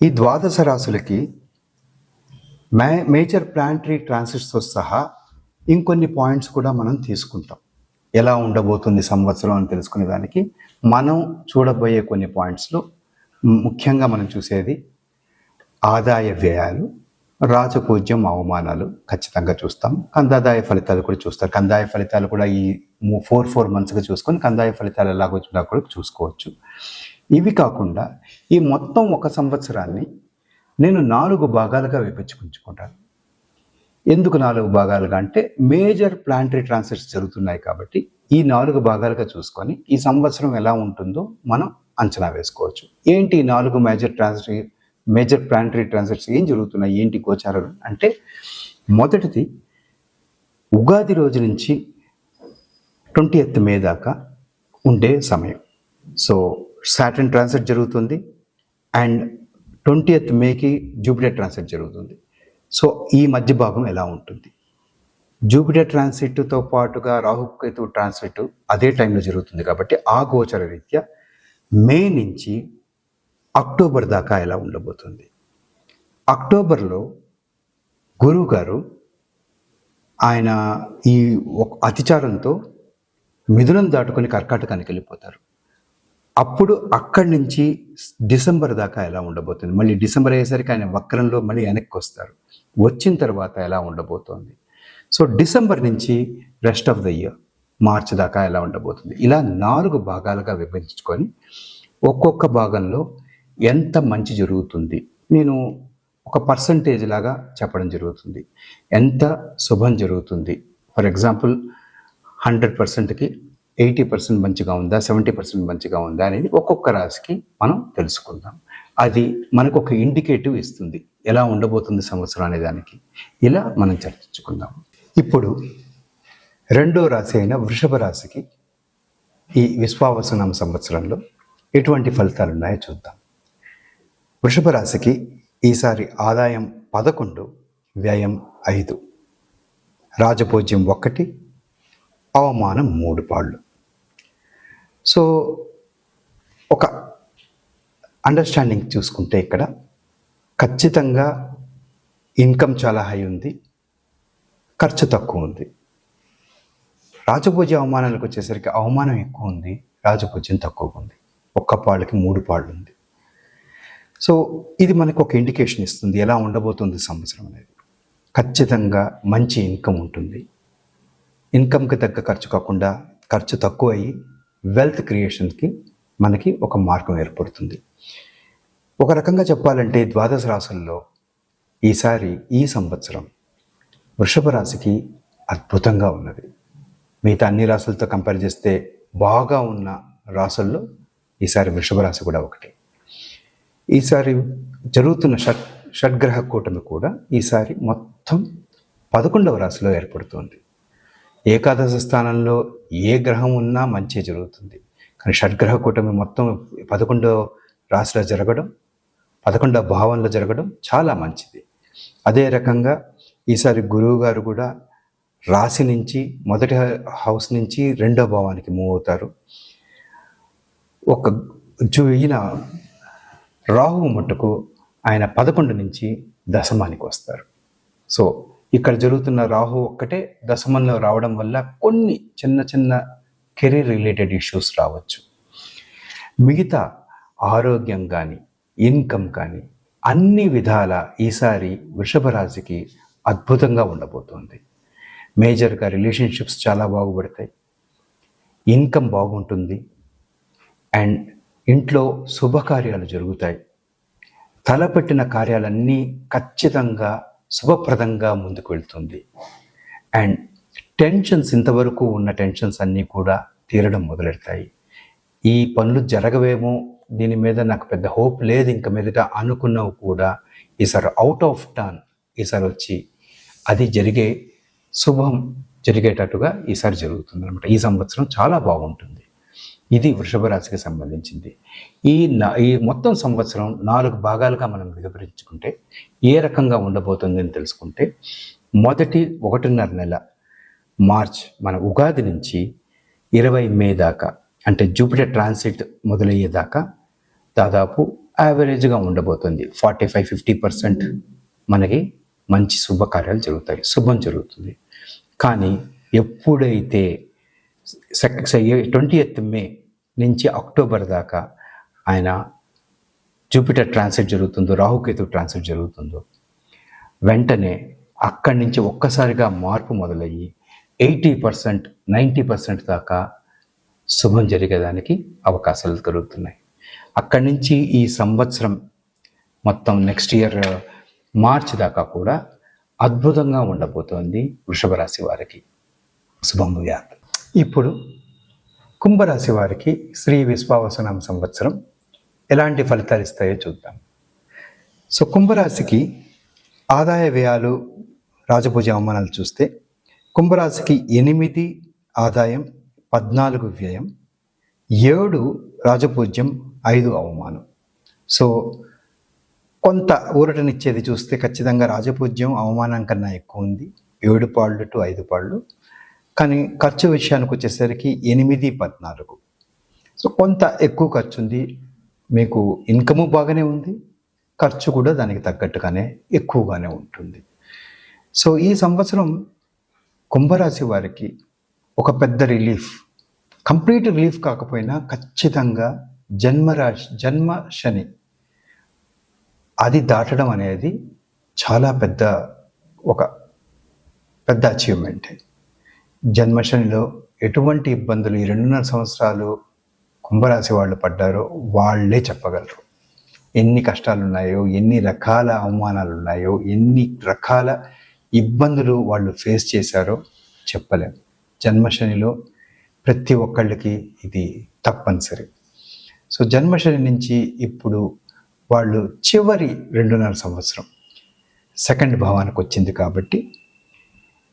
ఈ ద్వాదశ రాశులకి మే major planetary ట్రాన్సిట్స్తో సహా ఇంకొన్ని పాయింట్స్ కూడా మనం తీసుకుంటాం. ఎలా ఉండబోతుంది సంవత్సరం అని తెలుసుకునే దానికి మనం చూడబోయే కొన్ని పాయింట్స్లో ముఖ్యంగా మనం చూసేది ఆదాయ వ్యయాలు రాజపూజ్యం అవమానాలు ఖచ్చితంగా చూస్తాం. కందాదాయ ఫలితాలు కూడా చూస్తారు. కందాయ ఫలితాలు కూడా ఈ ఫోర్ ఫోర్ మంత్స్గా చూసుకొని కందాయ ఫలితాలు ఎలాగో కూడా చూసుకోవచ్చు. ఇవి కాకుండా ఈ మొత్తం ఒక సంవత్సరాన్ని నేను నాలుగు భాగాలుగా విభజించుకుంటాను. ఎందుకు నాలుగు భాగాలుగా అంటే మేజర్ ప్లాంటరీ ట్రాన్సిట్స్ జరుగుతున్నాయి కాబట్టి ఈ నాలుగు భాగాలుగా చూసుకొని ఈ సంవత్సరం ఎలా ఉంటుందో మనం అంచనా వేసుకోవచ్చు. ఏంటి ఈ నాలుగు major transit major planetary transits ఏం జరుగుతున్నాయి ఏంటి గోచారాలు అంటే మొదటిది ఉగాది రోజు నుంచి ట్వంటీ ఎత్ మే దాకా ఉండే సమయం. సో సాటర్న్ ట్రాన్సిట్ జరుగుతుంది అండ్ ట్వంటీ ఎత్ మేకి జూపిటర్ ట్రాన్సిట్ జరుగుతుంది. సో ఈ మధ్య భాగం ఎలా ఉంటుంది? జూపిటర్ ట్రాన్సిట్తో పాటుగా రాహుకేతు ట్రాన్సిట్ అదే టైంలో జరుగుతుంది కాబట్టి ఆ గోచర రీత్యా మే నుంచి అక్టోబర్ దాకా ఎలా ఉండబోతుంది? అక్టోబర్లో గురువు గారు ఆయన ఈ అతిచారంతో మిథునం దాటుకొని కర్కాటకానికి వెళ్ళిపోతారు. అప్పుడు అక్కడి నుంచి డిసెంబర్ దాకా ఎలా ఉండబోతుంది? మళ్ళీ డిసెంబర్ అయ్యేసరికి ఆయన వక్రంలో మళ్ళీ వెనక్కి వస్తారు. వచ్చిన తర్వాత ఎలా ఉండబోతోంది? సో డిసెంబర్ నుంచి rest of the year March దాకా ఎలా ఉండబోతుంది? ఇలా నాలుగు భాగాలుగా విభజించుకొని ఒక్కొక్క భాగంలో ఎంత మంచి జరుగుతుంది? నేను ఒక పర్సంటేజ్ లాగా చెప్పడం జరుగుతుంది. ఎంత శుభం జరుగుతుంది? ఫర్ ఎగ్జాంపుల్ హండ్రెడ్ పర్సెంట్కి ఎయిటీ పర్సెంట్ మంచిగా ఉందా? సెవెంటీ పర్సెంట్ మంచిగా ఉందా? అనేది ఒక్కొక్క రాశికి మనం తెలుసుకుందాం. అది మనకు ఒక ఇండికేటివ్ ఇస్తుంది. ఎలా ఉండబోతుంది సంవత్సరం అనే దానికి? ఇలా మనం చర్చించుకుందాం. ఇప్పుడు రెండో రాశి అయిన వృషభ రాశికి ఈ విశ్వావసనం సంవత్సరంలో ఎటువంటి ఫలితాలు ఉన్నాయో చూద్దాం. వృషభ రాశికి ఈసారి ఆదాయం పదకొండు వ్యయం ఐదు. రాజభోజ్యం ఒకటి అవమానం మూడు పాళ్ళు. సో ఒక అండర్స్టాండింగ్ చూసుకుంటే ఇక్కడ ఖచ్చితంగా ఇన్కమ్ చాలా హై ఉంది ఖర్చు తక్కువ ఉంది. రాజపూజ్య అవమానాలకు వచ్చేసరికి అవమానం ఎక్కువ ఉంది రాజపూజ్యం తక్కువగా ఉంది. ఒక్క పాళ్ళకి మూడు పాళ్ళు ఉంది. సో ఇది మనకు ఒక ఇండికేషన్ ఇస్తుంది ఎలా ఉండబోతుంది సంవత్సరం అనేది. ఖచ్చితంగా మంచి ఇన్కమ్ ఉంటుంది. ఇన్కమ్కి తగ్గ ఖర్చు కాకుండా ఖర్చు తక్కువ అయ్యి వెల్త్ క్రియేషన్కి మనకి ఒక మార్గం ఏర్పడుతుంది. ఒక రకంగా చెప్పాలంటే ద్వాదశ రాశుల్లో ఈసారి ఈ సంవత్సరం వృషభ రాశికి అద్భుతంగా ఉన్నది. మిగతా అన్ని రాశులతో కంపేర్ చేస్తే బాగా ఉన్న రాశుల్లో ఈసారి వృషభ రాశి కూడా ఒకటి. ఈసారి జరుగుతున్న షట్ షడ్గ్రహ కూటమి కూడా ఈసారి మొత్తం పదకొండవ రాశిలో ఏర్పడుతుంది. ఏకాదశ స్థానంలో ఏ గ్రహం ఉన్నా మంచి జరుగుతుంది. కానీ షడ్గ్రహ కూటమి మొత్తం పదకొండో రాశిలో జరగడం పదకొండవ భావంలో జరగడం చాలా మంచిది. అదే రకంగా ఈసారి గురువు గారు కూడా రాశి నుంచి మొదటి హౌస్ నుంచి రెండో భావానికి మూవ్ అవుతారు. ఒక జు ఈయన రాహువు మట్టుకు ఆయన పదకొండు నుంచి దశమానికి వస్తారు. సో ఇక్కడ జరుగుతున్న రాహు ఒక్కటే దశమంలో రావడం వల్ల కొన్ని చిన్న చిన్న కెరీర్ రిలేటెడ్ ఇష్యూస్ రావచ్చు. మిగతా ఆరోగ్యం కానీ ఇన్కమ్ కానీ అన్ని విధాల ఈసారి వృషభ రాశికి అద్భుతంగా ఉండబోతోంది. మేజర్గా రిలేషన్షిప్స్ చాలా బాగుపడతాయి. ఇన్కమ్ బాగుంటుంది. అండ్ ఇంట్లో శుభకార్యాలు జరుగుతాయి. తలపెట్టిన కార్యాలన్నీ ఖచ్చితంగా శుభప్రదంగా ముందుకు వెళ్తుంది అండ్ టెన్షన్స్ ఇంతవరకు ఉన్న టెన్షన్స్ అన్నీ కూడా తీరడం మొదలెడతాయి. ఈ పనులు జరగవేమో దీని మీద నాకు పెద్ద హోప్ లేదు ఇంక మీదట అనుకున్నవి కూడా ఈసారి అవుట్ ఆఫ్ టర్న్ ఈసారి వచ్చి అది జరిగే శుభం జరిగేటట్టుగా ఈసారి జరుగుతుంది అనమాట ఈ సంవత్సరం చాలా బాగుంటుంది. ఇది వృషభ రాశికి సంబంధించింది. ఈ ఈ మొత్తం సంవత్సరం నాలుగు భాగాలుగా మనం విభజించుకుంటే ఏ రకంగా ఉండబోతుంది అని తెలుసుకుంటే మొదటి ఒకటిన్నర నెల మార్చ్ మన ఉగాది నుంచి ఇరవై మే దాకా అంటే జూపిటర్ ట్రాన్సిట్ మొదలయ్యేదాకా దాదాపు యావరేజ్గా ఉండబోతుంది. ఫార్టీ ఫైవ్ ఫిఫ్టీ పర్సెంట్ మనకి మంచి శుభకార్యాలు జరుగుతాయి. శుభం జరుగుతుంది. కానీ ఎప్పుడైతే ట్వంటీ ఎయిత్ మే నుంచి అక్టోబర్ దాకా ఆయన జూపిటర్ ట్రాన్సిట్ జరుగుతుందో రాహుకేతు ట్రాన్సిట్ జరుగుతుందో వెంటనే అక్కడి నుంచి ఒక్కసారిగా మార్పు మొదలయ్యి ఎయిటీ పర్సెంట్ నైంటీ పర్సెంట్ దాకా శుభం జరిగేదానికి అవకాశాలు కలుగుతున్నాయి. అక్కడి నుంచి ఈ సంవత్సరం మొత్తం నెక్స్ట్ ఇయర్ మార్చ్ దాకా కూడా అద్భుతంగా ఉండబోతోంది వృషభ రాశి వారికి. శుభం ఇప్పుడు కుంభరాశి వారికి శ్రీ విశ్వావసనం సంవత్సరం ఎలాంటి ఫలితాలు ఇస్తాయో చూద్దాం. సో కుంభరాశికి ఆదాయ వ్యయాలు రాజభుజ అవమానాలు చూస్తే కుంభరాశికి ఎనిమిది ఆదాయం పద్నాలుగు వ్యయం ఏడు రాజపూజ్యం ఐదు అవమానం. సో కొంత ఊరటనిచ్చేది చూస్తే ఖచ్చితంగా రాజపూజ్యం అవమానం కన్నా ఎక్కువ ఉంది. ఏడు పాళ్ళు టు ఐదు పాళ్ళు. కానీ ఖర్చు విషయానికి వచ్చేసరికి ఎనిమిది పద్నాలుగు. సో కొంత ఎక్కువ ఖర్చు ఉంది. మీకు ఇన్కము బాగానే ఉంది. ఖర్చు కూడా దానికి తగ్గట్టుగానే ఎక్కువగానే ఉంటుంది. సో ఈ సంవత్సరం కుంభరాశి వారికి ఒక పెద్ద రిలీఫ్ కంప్లీట్ రిలీఫ్ కాకపోయినా ఖచ్చితంగా జన్మరాశి జన్మ శని అది దాటడం అనేది చాలా పెద్ద ఒక పెద్ద అచీవ్మెంట్ జన్మశనిలో ఎటువంటి ఇబ్బందులు ఈ రెండున్నర సంవత్సరాలు కుంభరాశి వాళ్ళు పడ్డారో వాళ్ళే చెప్పగలరు. ఎన్ని కష్టాలు ఉన్నాయో ఎన్ని రకాల అవమానాలు ఉన్నాయో ఎన్ని రకాల ఇబ్బందులు వాళ్ళు ఫేస్ చేశారో చెప్పలేం. జన్మశనిలో ప్రతి ఒక్కళ్ళకి ఇది తప్పనిసరి. సో జన్మశని నుంచి ఇప్పుడు వాళ్ళు చివరి రెండున్నర సంవత్సరం సెకండ్ భావానికి వచ్చింది కాబట్టి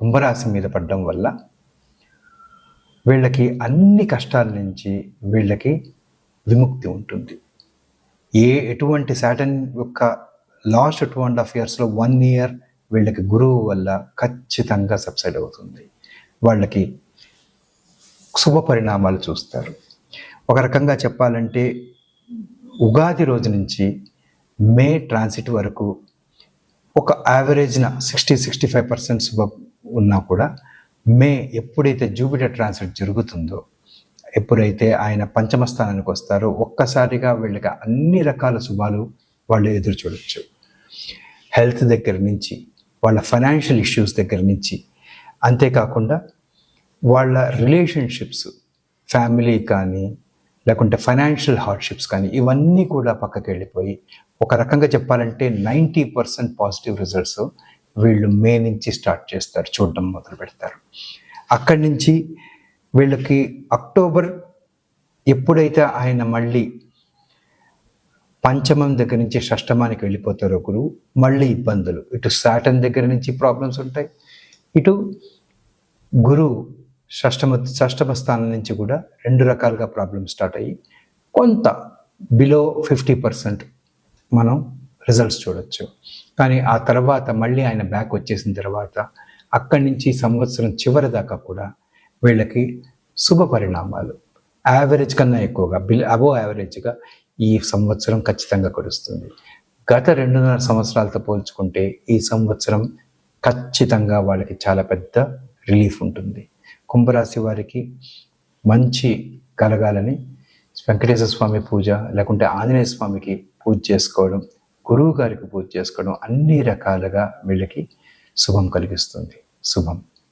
కుంభరాశి మీద పడడం వల్ల వీళ్ళకి అన్ని కష్టాల నుంచి వీళ్ళకి విముక్తి ఉంటుంది. ఏ ఎటువంటి శాటన్ యొక్క లాస్ట్ టూ అండ్ హాఫ్ ఇయర్స్లో వన్ ఇయర్ వీళ్ళకి గురువు వల్ల ఖచ్చితంగా సబ్సైడ్ అవుతుంది. వాళ్ళకి శుభ పరిణామాలు చూస్తారు. ఒక రకంగా చెప్పాలంటే ఉగాది రోజు నుంచి మే ట్రాన్సిట్ వరకు ఒక యావరేజ్న సిక్స్టీ సిక్స్టీ ఫైవ్ పర్సెంట్ శుభ ఉన్నా కూడా మే ఎప్పుడైతే జూపిటర్ ట్రాన్సిట్ జరుగుతుందో ఎప్పుడైతే ఆయన పంచమ స్థానానికి వస్తారో ఒక్కసారిగా వీళ్ళకి అన్ని రకాల శుభాలు వాళ్ళు ఎదురు చూడొచ్చు. హెల్త్ దగ్గర నుంచి వాళ్ళ ఫైనాన్షియల్ ఇష్యూస్ దగ్గర నుంచి. అంతేకాకుండా వాళ్ళ రిలేషన్షిప్స్ ఫ్యామిలీ కానీ లేకుంటే ఫైనాన్షియల్ హార్డ్షిప్స్ కానీ ఇవన్నీ కూడా పక్కకి వెళ్ళిపోయి ఒక రకంగా చెప్పాలంటే నైంటీ పర్సెంట్ పాజిటివ్ రిజల్ట్స్ వీళ్ళు మే నుంచి స్టార్ట్ చేస్తారు చూడడం మొదలు పెడతారు. అక్కడి నుంచి వీళ్ళకి అక్టోబర్ ఎప్పుడైతే ఆయన మళ్ళీ పంచమం దగ్గర నుంచి షష్టమానికి వెళ్ళిపోతారో గురువు మళ్ళీ ఇబ్బందులు. ఇటు సాటన్ దగ్గర నుంచి ప్రాబ్లమ్స్ ఉంటాయి. ఇటు గురువు షష్టమ షష్టమ స్థానం నుంచి కూడా రెండు రకాలుగా ప్రాబ్లమ్స్ స్టార్ట్ అయ్యి కొంత బిలో ఫిఫ్టీ పర్సెంట్ మనం రిజల్ట్స్ చూడొచ్చు. కానీ ఆ తర్వాత మళ్ళీ ఆయన బ్యాక్ వచ్చేసిన తర్వాత అక్కడి నుంచి సంవత్సరం చివరి దాకా కూడా వీళ్ళకి శుభ పరిణామాలు. యావరేజ్ కన్నా ఎక్కువగా బిల్ అబో యావరేజ్గా ఈ సంవత్సరం ఖచ్చితంగా కురుస్తుంది. గత రెండున్నర సంవత్సరాలతో పోల్చుకుంటే ఈ సంవత్సరం ఖచ్చితంగా వాళ్ళకి చాలా పెద్ద రిలీఫ్ ఉంటుంది. కుంభరాశి వారికి మంచి కలగాలని వెంకటేశ్వర స్వామి పూజ లేకుంటే ఆంజనేయ స్వామికి పూజ చేసుకోవడం గురువు గారికి పూజ చేసుకోవడం అన్ని రకాలుగా వీళ్ళకి శుభం కలిగిస్తుంది. శుభం.